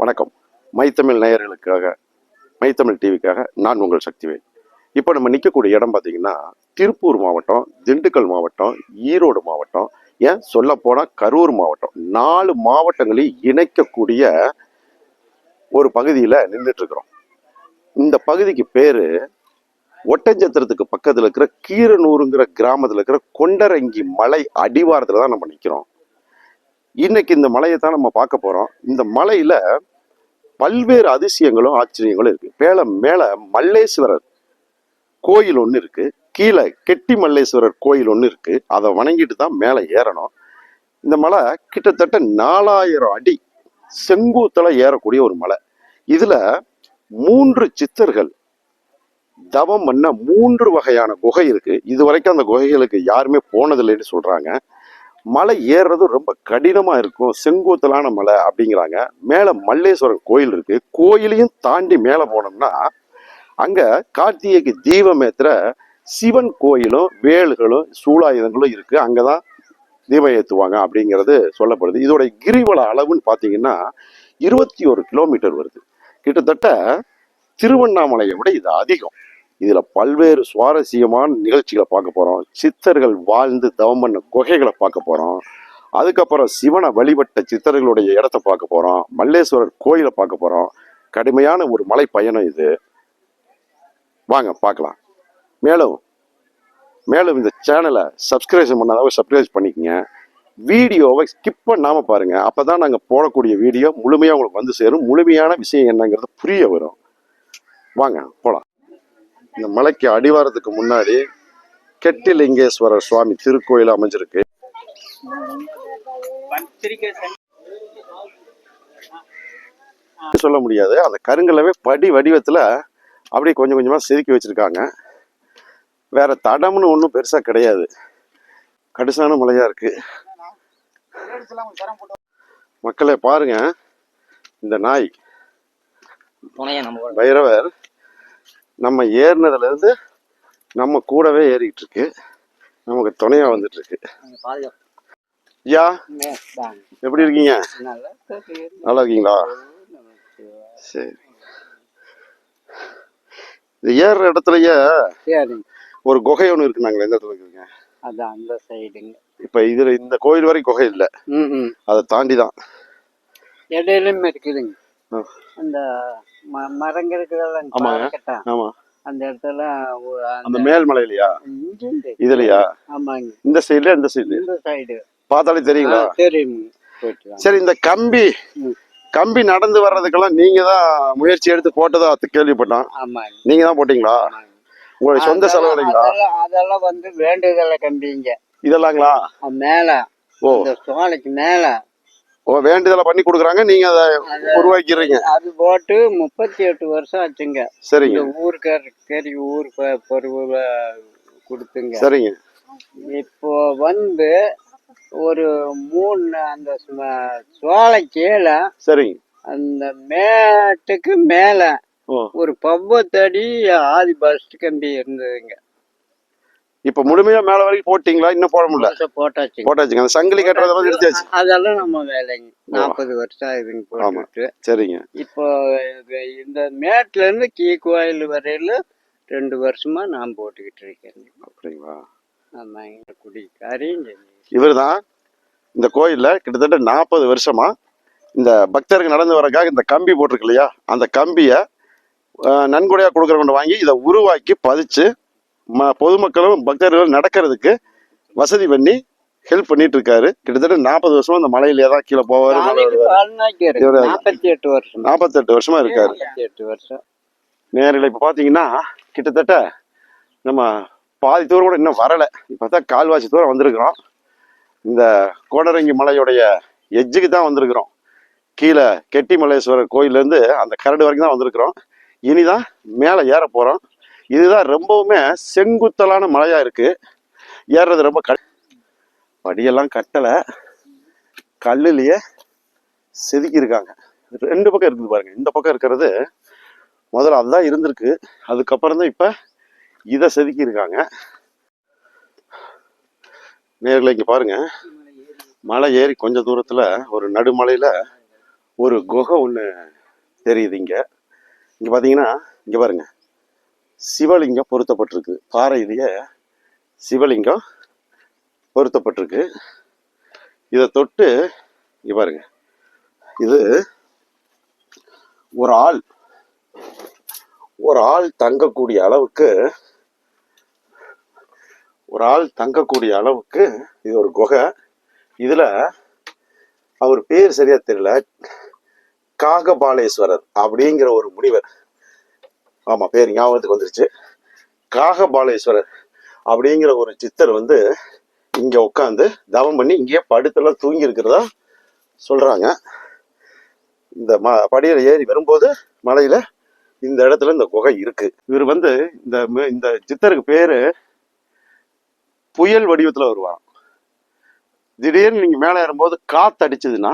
வணக்கம். மைத்தமிழ் நேயர்களுக்காக மைத்தமிழ் டிவிக்காக நான் உங்கள் சக்திவேல். இப்போ நம்ம நிற்கக்கூடிய இடம் பார்த்தீங்கன்னா திருப்பூர் மாவட்டம் திண்டுக்கல் மாவட்டம் ஈரோடு மாவட்டம் ஏன் சொல்ல போனால் கரூர் மாவட்டம். நாலு மாவட்டங்களையும் இணைக்கக்கூடிய ஒரு பகுதியில் நின்றுட்டுருக்குறோம் இந்த பகுதிக்கு பேர் ஒட்டஞ்சத்திரத்துக்கு பக்கத்தில் இருக்கிற கீரனூருங்கிற கிராமத்தில் இருக்கிற கொண்டரங்கி மலை அடிவாரத்தில் தான் நம்ம நிற்கிறோம் இன்னைக்கு இந்த மலையை தான் நம்ம பார்க்க போகிறோம் இந்த மலையில் பல்வேறு அதிசயங்களும் ஆச்சரியங்களும் இருக்கு. மேல மேல மல்லேஸ்வரர் கோயில் ஒன்று இருக்கு. கீழே கெட்டி மல்லேஸ்வரர் கோயில் ஒன்று இருக்கு. அதை வணங்கிட்டு தான் மேலே ஏறணும். இந்த மலை கிட்டத்தட்ட நாலாயிரம் அடி செங்கூத்தில் ஏறக்கூடிய ஒரு மலை. இதுல மூன்று சித்தர்கள் தவம் பண்ண மூன்று வகையான குகை இருக்கு. இது வரைக்கும் அந்த குகைகளுக்கு யாருமே போனதில்லைன்னு சொல்றாங்க. மலை ஏறுறது ரொம்ப கடினமா இருக்கும் செங்கோத்தலான மலை அப்படிங்கிறாங்க. மேல மல்லேஸ்வரர் கோயில் இருக்கு. கோயிலையும் தாண்டி மேல போனோம்னா அங்க கார்த்திகைக்கு தீபம் சிவன் கோயிலும் வேல்களும் சூலாயுதங்களும் இருக்கு. அங்கதான் தீபம் ஏற்றுவாங்க அப்படிங்கிறது சொல்லப்படுது. இதோட கிரிவல அளவுன்னு பாத்தீங்கன்னா இருபத்தி ஒரு கிலோமீட்டர் வருது. கிட்டத்தட்ட திருவண்ணாமலையை விட இது அதிகம். இதில் பல்வேறு சுவாரஸ்யமான நிகழ்ச்சிகளை பார்க்க போகிறோம் சித்தர்கள் வாழ்ந்து தவம் பண்ண குகைகளை பார்க்க போகிறோம் அதுக்கப்புறம் சிவனை வழிபட்ட சித்தர்களுடைய இடத்த பார்க்க போகிறோம் மல்லேஸ்வரர் கோயிலை பார்க்க போகிறோம் கடுமையான ஒரு மலை பயணம் இது. வாங்க பார்க்கலாம். மேலும் மேலும் இந்த சேனலை சப்ஸ்கிரைப் பண்ணாதவங்க சப்ஸ்கிரைப் பண்ணிக்கங்க. வீடியோவை ஸ்கிப் பண்ணாமல் பாருங்கள் அப்போ தான் நாங்கள் போடக்கூடிய வீடியோ முழுமையாக உங்களுக்கு வந்து சேரும். முழுமையான விஷயம் என்னங்கிறது புரிய வரும். வாங்க போகலாம் இந்த மலைக்கு அடிவாரத்துக்கு முன்னாடி கெட்டிலிங்கேஸ்வரர் சுவாமி திருக்கோயில் அமைஞ்சிருக்கு. சொல்ல முடியாது. அந்த கருங்கலவே படி வடிவத்துல அப்படியே கொஞ்சம் கொஞ்சமா செதுக்கி வச்சிருக்காங்க. வேற தடம்னு ஒன்றும் பெருசா கிடையாது. கடுசான மலையா இருக்கு. மக்களே பாருங்க. இந்த நாய். பைரவர் நம்ம ஏறினதுல இருந்து நம்ம கூடவே ஏறிட்டு இருக்கு நமக்கு துணையா வந்துட்டு இருக்கு ஐயா. எப்படி இருக்கீங்க? நல்லா இருக்கு. நல்லா இருக்கீங்களா? சரி. இது ஏறுற இடத்துலயே ஒரு குகை ஒன்று இருக்கு நாங்கள் எந்த இடத்துல இருக்குங்க அதான் அந்த சைடுங்க இப்ப இதுல இந்த கோயில் வரை குகை இல்லை. அதை தாண்டி தான் இடையிலும் இருக்குதுங்க. அந்த மரங்க இருக்குதல்ல ஆமாங்க. கட்டா ஆமா. அந்த இடத்துல அந்த அந்த மேல் மலையிலயா? இங்க இருந்து. இதுலயா? ஆமாங்க. இந்த சைடுல இந்த சைடு இந்த சைடு பார்த்தாலே தெரியுங்களா? வாங்க. சரி இந்த கம்பி. கம்பி நடந்து வர்றதுக்கெல்லாம் நீங்க தான் முயற்சி எடுத்து போட்டதா கேள்விப்பட்டோம் நீங்க தான் போட்டீங்களா. உங்களுடைய சொந்த அதெல்லாம் செலவுலைங்களா அதெல்லாம் வந்து வேண்டுதலை கம்பிங்க இதெல்லாங்களா? மேல. ஓ. சோலைக்கு மேல. வேண்டுதலை பண்ணி கொடுக்குறாங்க. நீங்க அதை உருவாக்கிறீங்க அது போட்டு முப்பத்தி எட்டு வருஷம் ஆச்சுங்க. சரிங்க. இந்த ஊருக்காரருக்கு ஊர் பொருள் கொடுத்துங்க. சரிங்க. இப்போ வந்து ஒரு மூணு அந்த சோலை கீழே சரிங்க. அந்த மேட்டுக்கு மேல ஒரு பவ்வத்தடி ஆதி பஸ் கம்பி இருந்ததுங்க. இப்ப முழுமையா மேல வரைக்கும் போட்டீங்களா? இன்னும் போட முடியல? வருஷம் போட்டாச்சுங்க. அந்த சங்கிலி கட்டுறதெல்லாம் எடுத்தாச்சு. அதெல்லாம் நம்ம வேலைங்க. நாற்பது வருஷம் ஆகுதுங்க போட்டுட்டு சரிங்க. இப்போ இந்த மேட்ல இருந்து கீ கோயில் வரையில ரெண்டு வருஷமா நான் போட்டுக்கிட்டு இருக்கேன் அப்படிங்களா? ஆமா எங்க குடிக்காரையும் சரி இவர்தான் இந்த கோயில்ல கிட்டத்தட்ட நாற்பது வருஷமா இந்த பக்தர்கள் நடந்து வரக்காக இந்த கம்பி போட்டிருக்கு இல்லையா? அந்த கம்பியை நன்கொடையா கொடுக்குறவங்க வாங்கி இதை உருவாக்கி பதிச்சு ம பொதுமக்களும் பக்தர்களும் நடக்கிறதுக்கு வசதி பண்ணி ஹெல்ப் பண்ணிட்டு இருக்காரு கிட்டத்தட்ட நாற்பது வருஷமா இந்த மலையிலே தான் கீழே போவாரு மேல நாளைக்கு வருவாரு. பால்நாய்க்கு இருக்கு. இவரு- நாற்பத்தி எட்டு வருஷம். நாற்பத்தெட்டு வருஷமா இருக்காரு. நேரில் இப்போ பார்த்தீங்கன்னா கிட்டத்தட்ட நம்ம பாதி தூரம் கூட இன்னும் வரலை. இப்போ தான் கால்வாசி தூரம் வந்திருக்கிறோம். இந்த கோடரங்கி மலையுடைய எஜ்ஜுக்கு தான் வந்திருக்கிறோம். கீழே கெட்டிமலேஸ்வரர் கோயிலேருந்து அந்த கரடு வரைக்கும் தான் வந்திருக்கிறோம். இனிதான் மேலே ஏற போகிறோம் இதுதான் ரொம்பவுமே செங்குத்தலான மலையாக இருக்குது ஏறுறது ரொம்ப க படியெல்லாம் கட்டலை. கல்லுலேயே செதுக்கியிருக்காங்க. ரெண்டு பக்கம் இருக்குது பாருங்க. இந்த பக்கம் இருக்கிறது முதல்ல அதுதான் இருந்திருக்கு. அதுக்கப்புறம் தான் இப்போ இதை செதுக்கியிருக்காங்க. நேரில் இங்கே பாருங்க. மலை ஏறி கொஞ்ச தூரத்தில் ஒரு நடுமலையில் ஒரு குகை ஒன்று தெரியுது இங்க. இங்க பாத்தீங்கன்னா இங்க பாருங்க. சிவலிங்கம் பொருத்தப்பட்டிருக்கு. பாறையிலேயே சிவலிங்கம் பொருத்தப்பட்டிருக்கு. இதை தொட்டு இங்கே பாருங்க. இது ஒரு ஆள் ஒரு ஆள் தங்கக்கூடிய அளவுக்கு ஒரு ஆள் தங்கக்கூடிய அளவுக்கு இது ஒரு குகை. இதுல அவர் பேர் சரியா தெரியல. காகபாலேஸ்வரர் அப்படிங்கிற ஒரு முனிவர். ஆமா பேர் ஞாபகத்துக்கு வந்துருச்சு. காகபாலேஸ்வரர் அப்படிங்கிற ஒரு சித்தர் வந்து இங்க உட்காந்து தவம் பண்ணி இங்கேயே படுத்தெல்லாம் தூங்கி இருக்கிறதா சொல்றாங்க. இந்த ம படியில ஏறி வரும்போது மலையில இந்த இடத்துல இந்த குகை இருக்கு. இவர் வந்து இந்த இந்த சித்தருக்கு பேரு புயல் வடிவத்துல வருவாராம். திடீர்னு நீங்க மேலே ஏறும்போது காற்று அடிச்சதுன்னா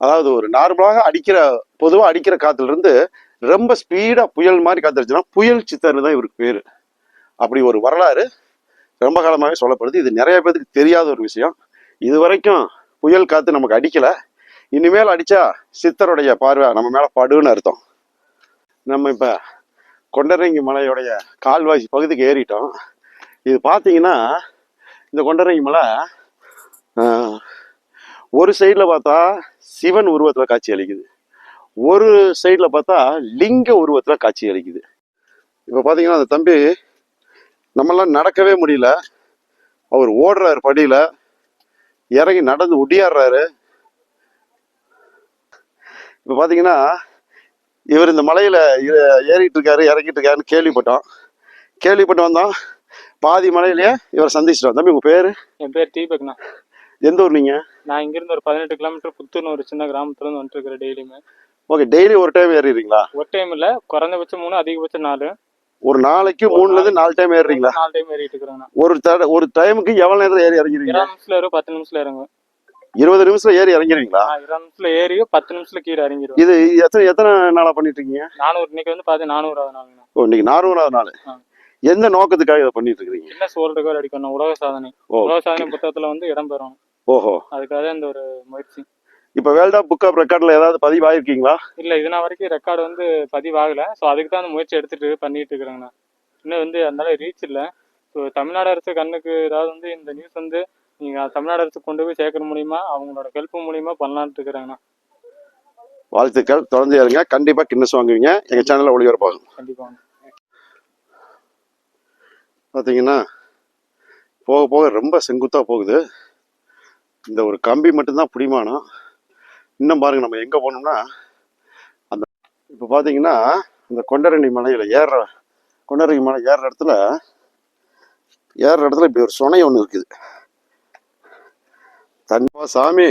அதாவது ஒரு நார்மலாக அடிக்கிற பொதுவா அடிக்கிற காத்துல இருந்து ரொம்ப ஸ்பீடாக புயல் மாதிரி காத்து புயல் சித்தர்னு தான் இவருக்கு பேர். அப்படி ஒரு வரலாறு ரொம்ப காலமாகவே சொல்லப்படுது. இது நிறைய பேருக்கு தெரியாத ஒரு விஷயம். இது வரைக்கும் புயல் காத்து நமக்கு அடிக்கலை. இனிமேல் அடித்தா சித்தருடைய பார்வை நம்ம மேலே படுன்னு அர்த்தம். நம்ம இப்போ கொண்டரங்கி மலையுடைய கால்வாசி பகுதிக்கு ஏறிட்டோம். இது பார்த்தீங்கன்னா இந்த கொண்டரங்கி மலை ஒரு சைடில் பார்த்தா சிவன் உருவத்தில் காட்சி அளிக்குது. ஒரு சைடில் பார்த்தா லிங்க உருவத்தில் காட்சி அளிக்குது. இப்போ பார்த்தீங்கன்னா அந்த தம்பி நம்மளாம் நடக்கவே முடியல. அவர் ஓடுறாரு படியில். இறங்கி நடந்து ஒடியாடுறாரு. இப்போ பார்த்தீங்கன்னா இவர் இந்த மலையில் ஏறிட்டு இருக்காரு இறங்கிட்டு இருக்காருன்னு கேள்விப்பட்டோம். கேள்விப்பட்டு வந்தோம். பாதி மலையிலேயே இவரை சந்திச்சிட்டோம். தம்பி உங்கள் பேர்? என் பேர் தீபக்ண்ணா. எந்த ஊர் நீங்கள் நான் இங்கிருந்து ஒரு பதினெட்டு கிலோமீட்டர் புத்தூர்னு ஒரு சின்ன கிராமத்துல இருந்து வந்துட்டு இருக்கிறேன் டெய்லியுமே. ஓகே டெய்லி ஒரு டைம் ஏறிடுறீங்களா ஒரு டைம் இல்ல குறைந்தபட்சம் மூணு அதிகபட்சம் நாலு. ஒரு நாளைக்கு மூணுல இருந்து நாலு டைம் ஏறுறீங்களா? நாலு டைம் ஏறிட்டு இருக்கிறேங்கண்ணா. ஒரு ஒரு டைமுக்கு எவ்வளவு நேரத்துல ஏறி இறங்கிறீங்க இருபது நிமிஷத்துல ஏறும் பத்து நிமிஷத்துல இறங்கும் இருபது நிமிஷத்துல ஏறி இறங்கிறீங்களா நான் இருபது நிமிஷத்துல ஏறி பத்து நிமிஷத்துல கீழே இறங்கிடுவேன் இது எத்தனை எத்தனை நாளா பண்ணிட்டு இருக்கீங்க நானூறு இன்னைக்கு வந்து பார்த்து நானூறாவது நாளுங்கண்ணா. ஓ இன்னைக்கு நானூறாவது நாள். எந்த நோக்கத்துக்காக இதை பண்ணிட்டு இருக்கீங்க என்ன சோல் ரெக்கார்ட் அடிக்கணும் உலக சாதனை. உலக சாதனை புத்தகத்துல வந்து இடம் பெறும் ஓஹோ. அதுக்காக இந்த ஒரு முயற்சி. இப்ப வேர்ல்ட் ஆஃப் புக் ஆஃப் ரெக்கார்ட்ல ஏதாவது பதிவாயிருக்கீங்களா? இல்ல இது நான் வரைக்கும் ரெக்கார்டு வந்து பதிவாகல. ஸோ அதுக்கு தான் அந்த முயற்சி எடுத்துட்டு பண்ணிட்டு இருக்கிறேங்கண்ணா இன்னும் வந்து அதனால ரீச் இல்லை. ஸோ தமிழ்நாடு அரசு கண்ணுக்கு ஏதாவது வந்து இந்த நியூஸ் வந்து நீங்க தமிழ்நாடு அரசு கொண்டு போய் சேர்க்கற மூலியமா அவங்களோட ஹெல்ப் மூலியமா பண்ணலான்ட்டு இருக்கிறாங்கண்ணா வாழ்த்துக்கள். தொடர்ந்து ஏறுங்க கண்டிப்பா கின்னஸ் வாங்குவீங்க. எங்க சேனல்ல ஒளிபரப்பாகும் கண்டிப்பா. பாத்தீங்கன்னா போக போக ரொம்ப செங்குத்தா போகுது. இந்த ஒரு கம்பி மட்டும்தான் பிடிமானம். இன்னும் பாருங்க நம்ம எங்க போனோம்னா அந்த இப்போ பாத்தீங்கன்னா இந்த கொண்டரணி மலையில ஏறுற கொண்டரணி மலை ஏறுற இடத்துல ஏறுற இடத்துல இப்படி ஒரு சுனை ஒன்று இருக்குது. தண்ணிப்பா சாமி.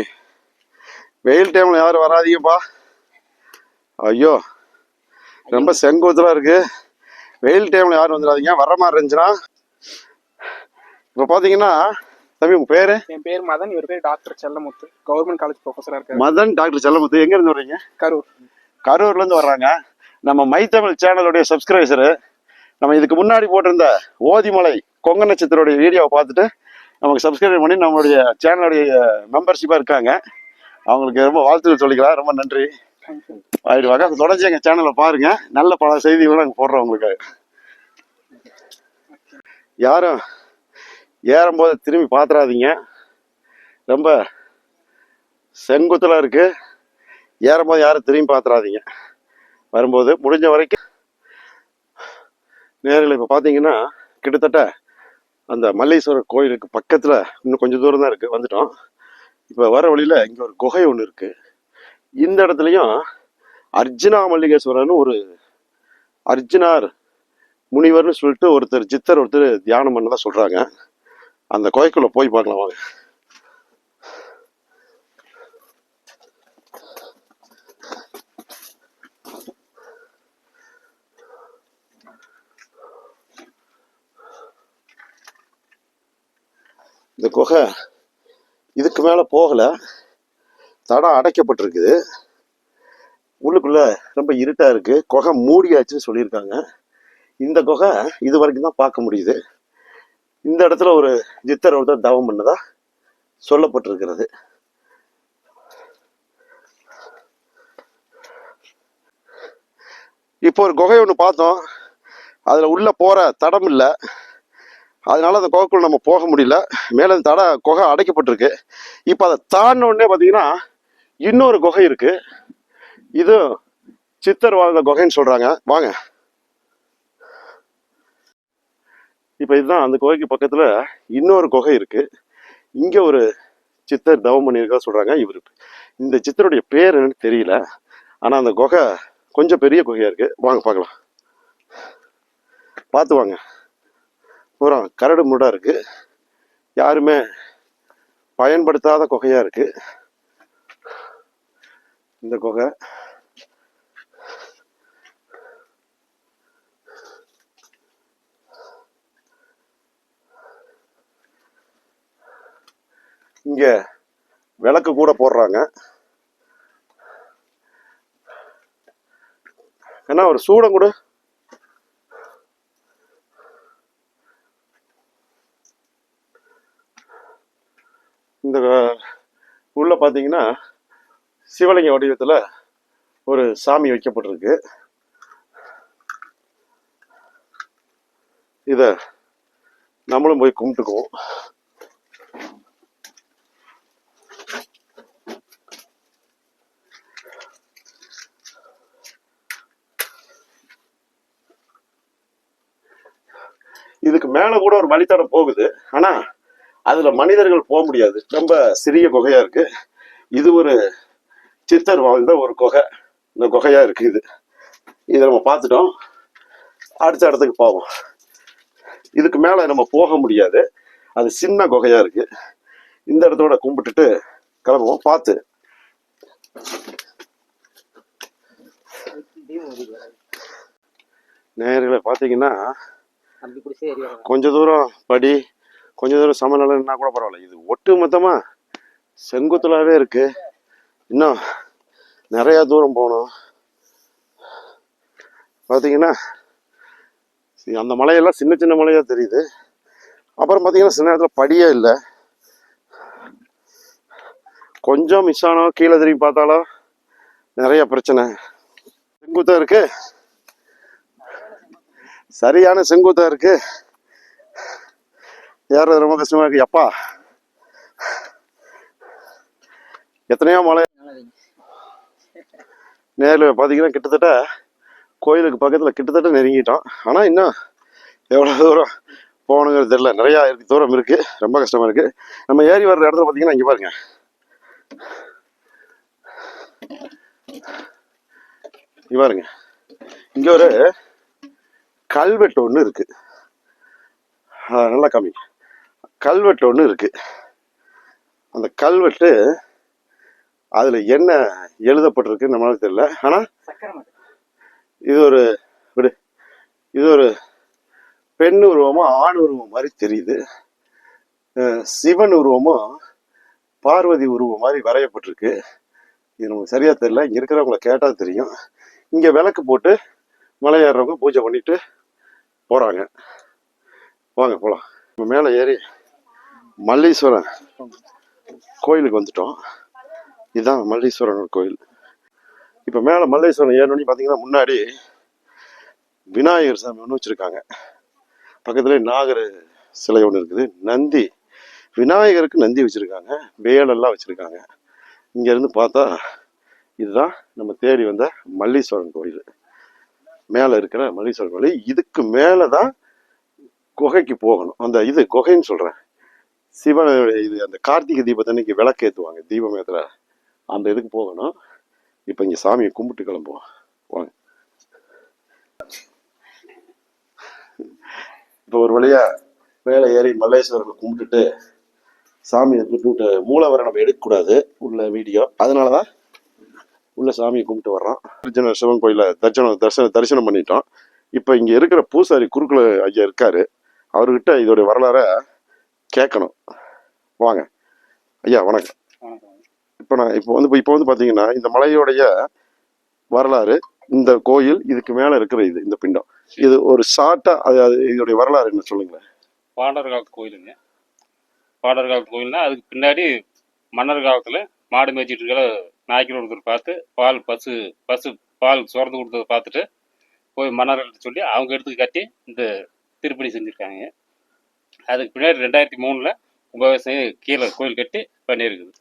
வெயில் டைம்ல யாரும் வராதீங்கப்பா. ஐயோ ரொம்ப செங்குத்தலா இருக்கு. வெயில் டைம்ல யாரும் வந்துடாதீங்க. வர்ற மாதிரி இருந்துச்சுன்னா இப்போ பாத்தீங்கன்னா தம்பி உங்க பேரு? என் பேர் மதன் இவர் பேர் டாக்டர் செல்லமுத்து. கவர்மெண்ட் காலேஜ் ப்ரொஃபஸரா இருக்காரு. மதன் டாக்டர் செல்லமுத்து எங்க இருந்து வர்றீங்க? கரூர். கரூர்ல இருந்து வர்றாங்க. நம்ம மைத்தமிழ் சேனலுடைய சப்ஸ்கிரைபர் நம்ம இதுக்கு முன்னாடி போட்டிருந்த ஓதிமலை கொங்க நட்சத்திரோடைய வீடியோவை பார்த்துட்டு நமக்கு சப்ஸ்கிரைப் பண்ணி நம்மளுடைய சேனலுடைய மெம்பர்ஷிப்பாக இருக்காங்க. அவங்களுக்கு ரொம்ப வாழ்த்துக்கள் சொல்லிக்கலாம். ரொம்ப நன்றி. ஆயிடுவாங்க. தொடர்ச்சி எங்கள் சேனலை பாருங்க. நல்ல பல செய்திகளும் நாங்கள் போடுறோம் உங்களுக்கு. யாரும் ஏறும்போது திரும்பி பார்த்துறாதீங்க ரொம்ப செங்குத்தலாக இருக்குது ஏறும்போது யாரும் திரும்பி பார்த்துறாதீங்க வரும்போது முடிஞ்ச வரைக்கும் நேரில் இப்போ பார்த்தீங்கன்னா கிட்டத்தட்ட அந்த மல்லேஸ்வரர் கோயிலுக்கு பக்கத்தில் இன்னும் கொஞ்சம் தூரம் தான் இருக்குது வந்துட்டோம். இப்போ வர வழியில் இங்கே ஒரு குகை ஒன்று இருக்குது இந்த இடத்துலையும் அர்ஜுனா மல்லிகேஸ்வரர்னு ஒரு அர்ஜுனார் முனிவர்னு சொல்லிட்டு ஒருத்தர் சித்தர் ஒருத்தர் தியானம் பண்ணதான் சொல்கிறாங்க அந்த குகைக்குள்ளே போய் பார்க்கலாம் வாங்க. இந்த குகை இதுக்கு மேலே போகலை. தடம் அடைக்கப்பட்டிருக்குது. உள்ளுக்குள்ள ரொம்ப இருட்டா இருக்கு. குகை மூடியாச்சுன்னு சொல்லியிருக்காங்க. இந்த குகை இது வரைக்கும் தான் பார்க்க முடியுது. இந்த இடத்துல ஒரு சித்தர் ஒருத்தர் தவம் பண்ணதா சொல்லப்பட்டிருக்கிறது. இப்போ ஒரு குகை ஒன்று பார்த்தோம். அதில் உள்ளே போகிற தடம் இல்லை. அதனால அந்த குகைக்குள்ள நம்ம போக முடியல. மேலே அந்த தடை குகை அடைக்கப்பட்டிருக்கு. இப்போ அதை தாண்டினோடனே பார்த்தீங்கன்னா இன்னொரு குகை இருக்குது இது சித்தர் வாழ்ந்த குகைன்னு சொல்கிறாங்க வாங்க. இப்போ இதுதான் அந்த குகைக்கு பக்கத்தில் இன்னொரு குகை இருக்குது இங்கே ஒரு சித்தர் தவம் பண்ணியிருக்கா சொல்கிறாங்க இவர். இந்த சித்தருடைய பேர் என்னன்னு தெரியல ஆனால் அந்த குகை கொஞ்சம் பெரிய குகையாக இருக்குது வாங்க பார்க்கலாம். பார்த்து வாங்க. பூரா கரடு முருடாக இருக்குது யாருமே பயன்படுத்தாத குகையாக இருக்குது இந்த குகை. இங்க விளக்கு கூட போடுறாங்க. ஏன்னா ஒரு சூடம் கூட. இந்த உள்ள பாத்தீங்கன்னா சிவலிங்க வடிவத்துல ஒரு சாமி வைக்கப்பட்டிருக்கு. இத நம்மளும் போய் கும்பிட்டுக்குவோம் இதுக்கு மேலே கூட ஒரு வழித்தடம் போகுது. ஆனால் அதில் மனிதர்கள் போக முடியாது. ரொம்ப சிறிய குகையாக இருக்குது இது ஒரு சித்தர் வாழ்ந்த ஒரு குகை. இந்த குகையாக இருக்குது இது. இதை நம்ம பார்த்துட்டோம். அடுத்த இடத்துக்கு போவோம். இதுக்கு மேலே நம்ம போக முடியாது. அது சின்ன குகையாக இருக்குது இந்த இடத்தோட கும்பிட்டுட்டு கிளம்புவோம். பார்த்து. நேர்களை பார்த்தீங்கன்னா கொஞ்ச தூரம் படி கொஞ்ச தூரம் சமநிலைன்னா கூட பரவாயில்ல. இது ஒட்டு மொத்தமா செங்குத்துலாவே இருக்கு. இன்னும் நிறைய தூரம் போகணும். பார்த்தீங்கன்னா அந்த மலையெல்லாம் சின்ன சின்ன மலையா தெரியுது. அப்புறம் பார்த்தீங்கன்னா சின்ன இடத்துல படியே இல்லை. கொஞ்சம் மிஸ் ஆனோ கீழே திரும்பி பார்த்தாலும் நிறைய பிரச்சனை. செங்குத்தா இருக்கு. சரியான செங்குத்தா இருக்கு. ஏறது ரொம்ப கஷ்டமா இருக்கு. அப்பா எத்தனையோ மலை. நேரில் பார்த்தீங்கன்னா கிட்டத்தட்ட கோயிலுக்கு பக்கத்தில் கிட்டத்தட்ட நெருங்கிட்டோம். ஆனால் இன்னும் எவ்வளோ தூரம் போகணுங்கிறது தெரில நிறையா இருக்கு தூரம் இருக்குது ரொம்ப கஷ்டமாக இருக்குது நம்ம ஏறி வர்ற இடத்துல பார்த்தீங்கன்னா இங்கே பாருங்க. இங்கே பாருங்க. இங்கே ஒரு கல்வெட்டு ஒன்று இருக்கு. ஆ, நல்லா காமி. கல்வெட்டு ஒன்று இருக்கு. அந்த கல்வெட்டு அதுல என்ன எழுதப்பட்டிருக்கு நம்மளால தெரியல. ஆனா இது ஒரு விடு. இது ஒரு பெண் உருவமும் ஆண் உருவம் மாதிரி தெரியுது. சிவன் உருவமும் பார்வதி உருவம் மாதிரி வரையப்பட்டிருக்கு. இது நமக்கு சரியா தெரியல. இங்க இருக்கிறவங்கள கேட்டா தெரியும். இங்க விளக்கு போட்டு மலை ஏறுறவங்க பூஜை பண்ணிட்டு போகிறாங்க வாங்க போகலாம் நம்ம மேலே ஏறி மல்லீஸ்வரன் கோயிலுக்கு வந்துட்டோம். இதுதான் மல்லீஸ்வரன் கோயில். இப்போ மேலே மல்லீஸ்வரன் ஏறணும்னு பார்த்தீங்கன்னா முன்னாடி விநாயகர் சாமி ஒன்று வச்சுருக்காங்க. பக்கத்துல நாகர் சிலை ஒன்று இருக்குது. நந்தி விநாயகருக்கு நந்தி வச்சுருக்காங்க. வேலெல்லாம் வச்சுருக்காங்க. இங்கேருந்து பார்த்தா இதுதான் நம்ம தேடி வந்த மல்லீஸ்வரன் கோயில். மேலே இருக்கிற மல்லீஸ்வரன் கோயில் இதுக்கு மேலே தான் குகைக்கு போகணும். அந்த இது குகைன்னு சொல்கிறேன் சிவன் இது அந்த கார்த்திகை தீபத்தன்னைக்கு விளக்கு ஏற்றுவாங்க தீபம் ஏற்றுற அந்த இதுக்கு போகணும். இப்போ இங்கே சாமியை கும்பிட்டு கிளம்புவோம். வாங்க. இப்போ ஒரு வழியாக மேலே ஏறி மல்லேஸ்வரனை கும்பிட்டுட்டு சாமியை கும்பிட்டு மூலவரை நம்ம எடுக்கக்கூடாது உள்ள வீடியோ. அதனால தான் உள்ள சாமியை கும்பிட்டு வர்றோம் திருச்செந்தூர் சிவன் கோயில தரிசனம் தரிசனம் தரிசனம் பண்ணிட்டோம் இப்போ இங்கே இருக்கிற பூசாரி குறுக்குல ஐயா இருக்காரு. அவர்கிட்ட இதோடைய வரலாறை கேட்கணும். வாங்க. ஐயா வணக்கம். இப்போ நான் இப்போ வந்து இப்போ வந்து பார்த்தீங்கன்னா இந்த மலையோடைய வரலாறு இந்த கோயில் இதுக்கு மேலே இருக்கிற இது இந்த பிண்டம். இது ஒரு ஷார்ட்டா அது அது இதோடைய வரலாறு என்ன சொல்லுங்களேன்? பாடர் காலத்து கோயிலுங்க. பாடர் காலத்து கோயில்னா அதுக்கு பின்னாடி மன்னர் காலத்தில் மாடு மேய்ச்சிட்டு இருக்கிற நாய்க்கர் ஒருத்தர் பார்த்து பால் பசு பசு பால் சுரந்து கொடுத்ததை பார்த்துட்டு கோயில் மன்னர்கள் சொல்லி அவங்க எடுத்து கட்டி இந்த திருப்பணி செஞ்சுருக்காங்க. அதுக்கு பின்னாடி ரெண்டாயிரத்தி மூணில் கும்பாபிஷேகம் கீழே கோயில் கட்டி பண்ணியிருக்குது.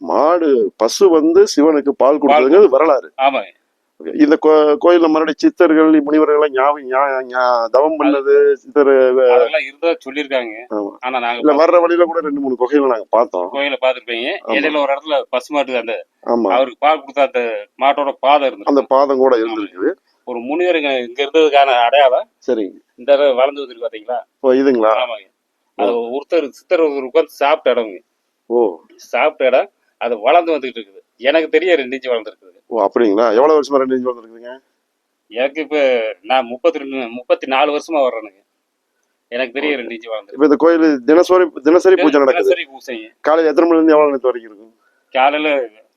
மாடு பசு வந்து சிவனுக்கு பால் கொடுத்ததுங்கிறது வரலாறு. ஆமாங்க. இந்த கோ- கோயில்ல மறுபடியும் சித்தர்கள் முனிவர்கள் ஞாபகம் தவம் பண்ணது சித்தர் இருந்தா சொல்லியிருக்காங்க. ஆமா. ஆனா இல்ல நாங்க வர்ற வழியில கூட ரெண்டு மூணு குகைகளை நாங்க பார்த்தோம். கோயிலை பார்த்துருப்பீங்க. ஆமா. இடையில ஒரு இடத்துல பசுமாட்டு அந்த ஆமா. அவருக்கு பால் கொடுத்த அந்த மாட்டோட பாதம் அந்த இருந்தது பாதம் கூட இருந்திருக்குது. ஒரு முனிவர் இங்க இருந்ததுக்கான அடையாளம் சரிங்க. இந்த வளர்ந்து வந்துருக்கு பாத்தீங்களா? ஓ இதுங்களா? ஆமாங்க. அது ஒருத்தர் சித்தர் ஒருத்தர் உட்காந்து சாப்பிட்ட இடங்க ஓ. சாப்பிட்ட இடம் அது வளர்ந்து வந்துகிட்டு இருக்குது. எனக்கு தெரிய ரெண்டு இன்ச்சு வளர்ந்துருக்குது. ஓ அப்படிங்களா? எவ்வளவு வருஷமா ரெண்டு இன்ச்சு வந்திருக்குதுங்க எனக்கு இப்ப நான் முப்பத்தி ரெண்டு முப்பத்தி நாலு வருஷமா வர்றேனுங்க. எனக்கு தெரிய ரெண்டு இன்ச்சு வளர்ந்துருக்கு இப்ப இந்த கோயில் தினசரி தினசரி பூஜை நடக்குது. தினசரி பூசைங்க. காலையில எத்தனை மணில இருந்து எவ்வளவு நேரத்து வரைக்கும் இருக்கும்? காலையில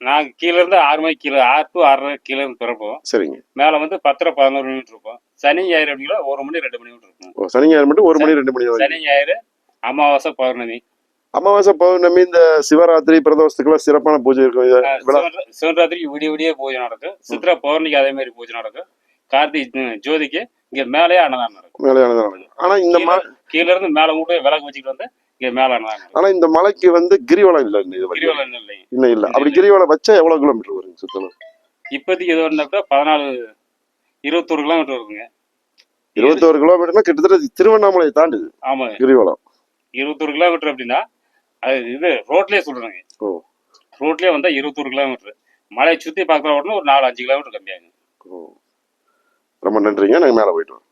நாங்க கீழ இருந்து ஆறு மணிக்கு கீழே ஆறு டு ஆறரை கீழே இருந்து பிறப்போம். சரிங்க. மேல வந்து பத்தரை பதினோரு மணி இருப்போம் சனி ஞாயிறு அப்படிங்களா ஒரு மணி ரெண்டு மணி இருக்கும். ஓ சனி ஞாயிறு மட்டும் ஒரு மணி ரெண்டு மணி வரைக்கும். சனி ஞாயிறு அமாவாசை பௌர்ணமி. அமாவாசை பௌர்ணமி இந்த சிவராத்திரி பிரதோஷத்துக்குலாம் சிறப்பான பூஜை இருக்கும். சிவராத்திரிக்கு விடிய விடிய பூஜை நடக்கும். சித்ரா பௌர்ணமிக்கு அதே மாதிரி பூஜை நடக்கும். கார்த்திகை ஜோதிக்கு இங்க மேலேயே அன்னதானம் நடக்கும். மேலையானது நடக்கும். ஆனா இந்த ம கீழ இருந்து மேல மட்டும் விளக்கு வச்சுக்கிட்டு வந்து இங்க மேல அன்னதானம் ஆனா இந்த மலைக்கு வந்து கிரிவலம் இல்ல கிரிவலம் இல்லைங்க இன்னும் இல்ல. அப்படி கிரிவலம் வச்சா எவ்வளவு கிலோமீட்டர் வருங்க சுத்தணும் இப்போதைக்கு இது வந்தாக்கா பதினாலு இருபத்தொரு கிலோமீட்டர் வருதுங்க இருபத்தோரு கிலோமீட்டர்னா கிட்டத்தட்ட திருவண்ணாமலையை தாண்டுது ஆமாங்க. கிரிவலம். இருபத்தொரு கிலோமீட்டர் அப்படின்னா அது இது ரோட்லயே சொல்றேங்க. ஓ. ரோட்லயே வந்தா இருபத்தொரு கிலோமீட்டர். மலையை சுத்தி பார்க்குற உடனே ஒரு நாலு அஞ்சு கிலோமீட்டர் கம்மியாகும். ஓ. ரொம்ப நன்றிங்க. நாங்க மேல போயிட்டு வரோம்.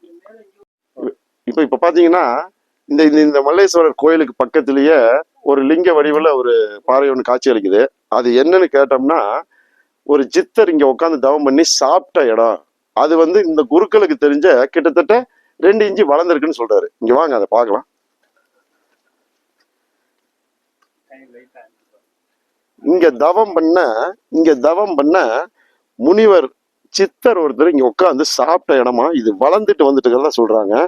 இப்போ இப்போ பாத்தீங்கன்னா இந்த இந்த- இந்த மல்லேஸ்வரர் கோயிலுக்கு பக்கத்திலேயே ஒரு லிங்க வடிவில் ஒரு பாறை ஒன்று காட்சி அளிக்குது. அது என்னன்னு கேட்டோம்னா ஒரு சித்தர் இங்க உட்காந்து தவம் பண்ணி சாப்பிட்ட இடம். அது வந்து இந்த குருக்களுக்கு தெரிஞ்ச கிட்டத்தட்ட ரெண்டு இன்ச்சு வளர்ந்துருக்குன்னு சொல்றாரு. இங்க வாங்க அதை பார்க்கலாம். இங்க தவம் பண்ண இங்க தவம் பண்ண முனிவர் சித்தர் ஒருத்தர் இங்க உட்காந்து சாப்பிட்ட இடமா இது வளர்ந்துட்டு வந்துட்டு இருக்கிறதா சொல்றாங்க.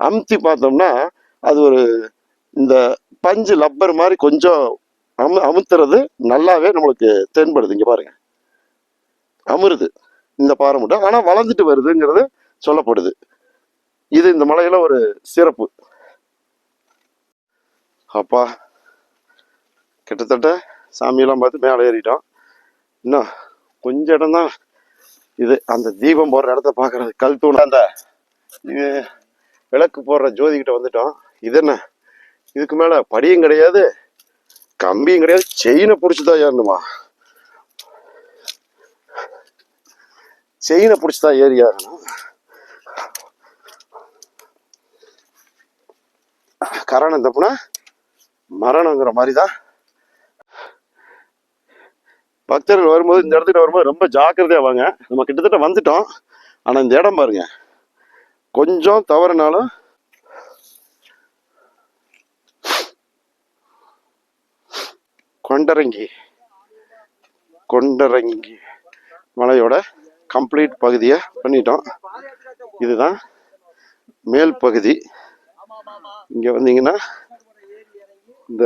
அமுத்தி பார்த்தோம்னா அது ஒரு இந்த பஞ்சு லப்பர் மாதிரி கொஞ்சம் அமு அமுத்துறது நல்லாவே நம்மளுக்கு தென்படுது. இங்க பாருங்க. அமுருது இந்த பாறை மட்டும். ஆனா வளர்ந்துட்டு வருதுங்கிறது சொல்லப்படுது. இது இந்த மலையில ஒரு சிறப்பு. அப்பா கிட்டத்தட்ட சாமியெல்லாம் பார்த்து மேலே ஏறிட்டோம். இன்னும் கொஞ்சம் இடம் தான் இது. அந்த தீபம் போடுற இடத்த பார்க்கறது கல் தூண் அந்த இது விளக்கு போடுற ஜோதிக்கிட்ட வந்துட்டோம். இது என்ன? இதுக்கு மேலே படியும் கிடையாது கம்பியும் கிடையாது செயினை பிடிச்சிதான் ஏறணுமா? செயினை பிடிச்சிதான் ஏறி ஆகணும் கரணம் தப்புனா மரணங்கிற மாதிரி தான் பக்தர்கள் வரும்போது இந்த இடத்துக்கு வரும்போது ரொம்ப ஜாக்கிரதையாக வாங்க. நம்ம கிட்டத்தட்ட வந்துட்டோம். ஆனால் இந்த இடம் பாருங்க. கொஞ்சம் தவறுனாலும் கொண்டரங்கி கொண்டரங்கி மலையோட கம்ப்ளீட் பகுதியை பண்ணிட்டோம். இதுதான் மேல் பகுதி. இங்கே வந்தீங்கன்னா இந்த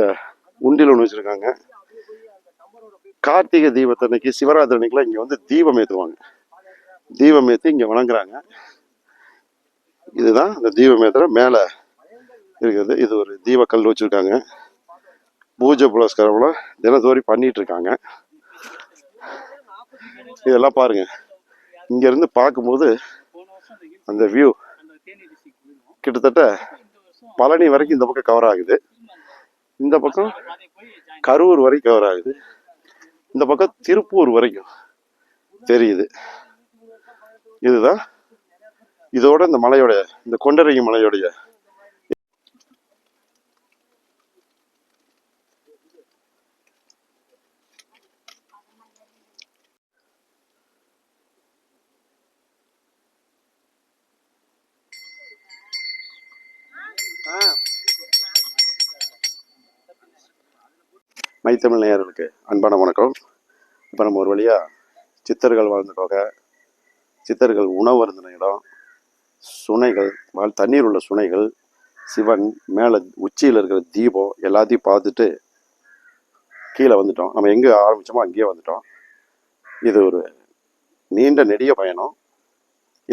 உண்டில் ஒன்று வச்சுருக்காங்க. கார்த்திகை தீபத்தன்னைக்கு சிவராத்திரி அன்னைக்குலாம் இங்கே வந்து தீபம் ஏற்றுவாங்க தீபம் ஏற்றி இங்கே வணங்குறாங்க. இதுதான் அந்த தீபம் ஏத்துற மேலே இருக்கிறது. இது ஒரு தீபக்கல் வச்சுருக்காங்க. பூஜை புலஸ்கரம்லாம் தினத்தோறி பண்ணிகிட்டு இருக்காங்க இதெல்லாம் பாருங்கள் இங்கேருந்து பார்க்கும்போது அந்த வியூ கிட்டத்தட்ட பழனி வரைக்கும் இந்த பக்கம் கவர் ஆகுது. இந்த பக்கம் கரூர் வரைக்கும் கவர் ஆகுது. இந்த பக்கம் திருப்பூர் வரைக்கும் தெரியுது. இதுதான் இதோட இந்த மலையோட இந்த கொண்டரங்கி மலையோடைய மைத்தமிழ் நேயர்களுக்கு அன்பான வணக்கம். இப்போ நம்ம ஒரு வழியாக சித்தர்கள் வாழ்ந்த தொகை சித்தர்கள் உணவு இருந்த இடம் சுனைகள் வாழ் தண்ணீர் உள்ள சுனைகள் சிவன் மேலே உச்சியில் இருக்கிற தீபம் எல்லாத்தையும் பார்த்துட்டு கீழே வந்துட்டோம். நம்ம எங்கே ஆரம்பித்தோமோ அங்கேயே வந்துட்டோம். இது ஒரு நீண்ட நெடிய பயணம்.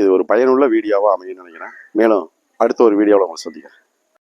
இது ஒரு பயனுள்ள வீடியோவாக அமையும்னு நினைக்கிறேன். மேலும் அடுத்த ஒரு வீடியோவில் உங்களை சந்திக்கிறேன்.